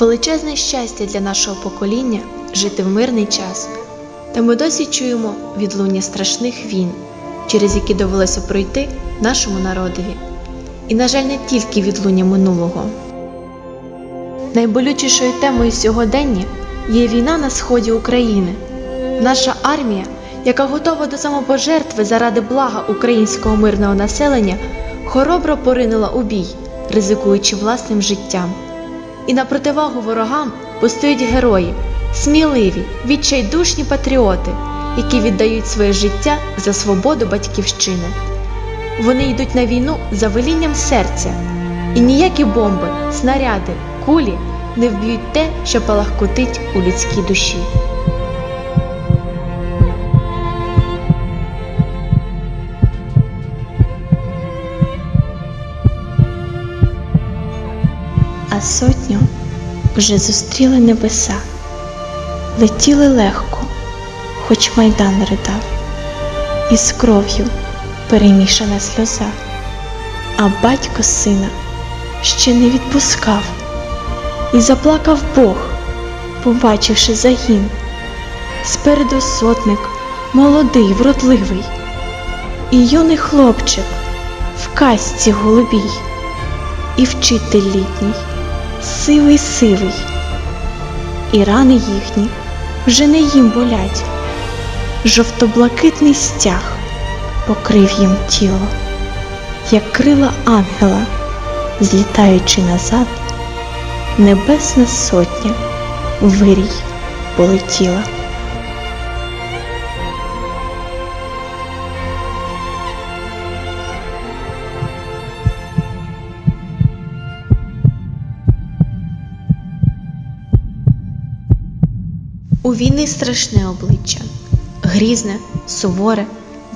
величезне щастя для нашого покоління жити в мирний час. Та ми досі чуємо відлуння страшних війн, через які довелося пройти нашому народові. І, на жаль, не тільки відлуння минулого. Найболючішою темою сьогодення є війна на сході України. Наша армія, яка готова до самопожертви заради блага українського мирного населення, хоробро поринула у бій, ризикуючи власним життям. І на противагу ворогам постають герої, сміливі, відчайдушні патріоти, які віддають своє життя за свободу батьківщини. Вони йдуть на війну за велінням серця, і ніякі бомби, снаряди, кулі не вб'ють те, що палахкотить у людській душі. Сотню вже зустріли небеса, летіли легко, хоч майдан ридав, і з кров'ю перемішана сльоза, а батько сина ще не відпускав, і заплакав Бог, побачивши загін. Спереду сотник, молодий, вродливий, і юний хлопчик в касці голубій, і вчитель літній, сивий сивий, і рани їхні вже не їм болять, жовто-блакитний стяг покрив їм тіло, як крила ангела, злітаючи назад, небесна сотня вирій полетіла. У війни страшне обличчя, грізне, суворе,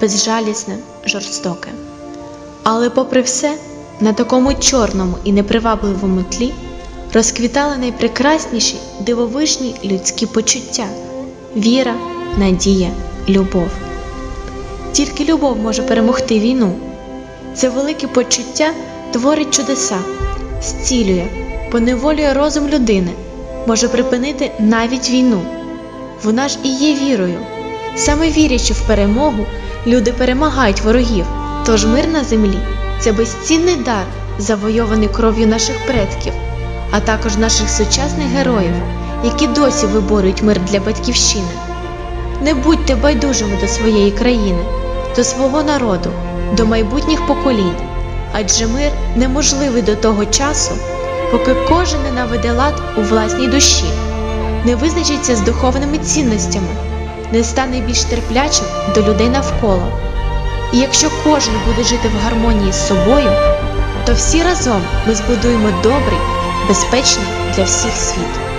безжалісне, жорстоке. Але, попри все, на такому чорному і непривабливому тлі розквітали найпрекрасніші дивовижні людські почуття віра, надія, любов. Тільки любов може перемогти війну. Це велике почуття творить чудеса, зцілює, поневолює розум людини, може припинити навіть війну. Вона ж і є вірою. Саме вірячи в перемогу, люди перемагають ворогів. Тож мир на землі це безцінний дар, завойований кров'ю наших предків, а також наших сучасних героїв, які досі виборюють мир для батьківщини. Не будьте байдужими до своєї країни, до свого народу, до майбутніх поколінь, адже мир неможливий до того часу, поки кожен не наведе лад у власній душі, не визначиться з духовними цінностями, не стане більш терплячим до людей навколо. І якщо кожен буде жити в гармонії з собою, то всі разом ми збудуємо добрий, безпечний для всіх світ.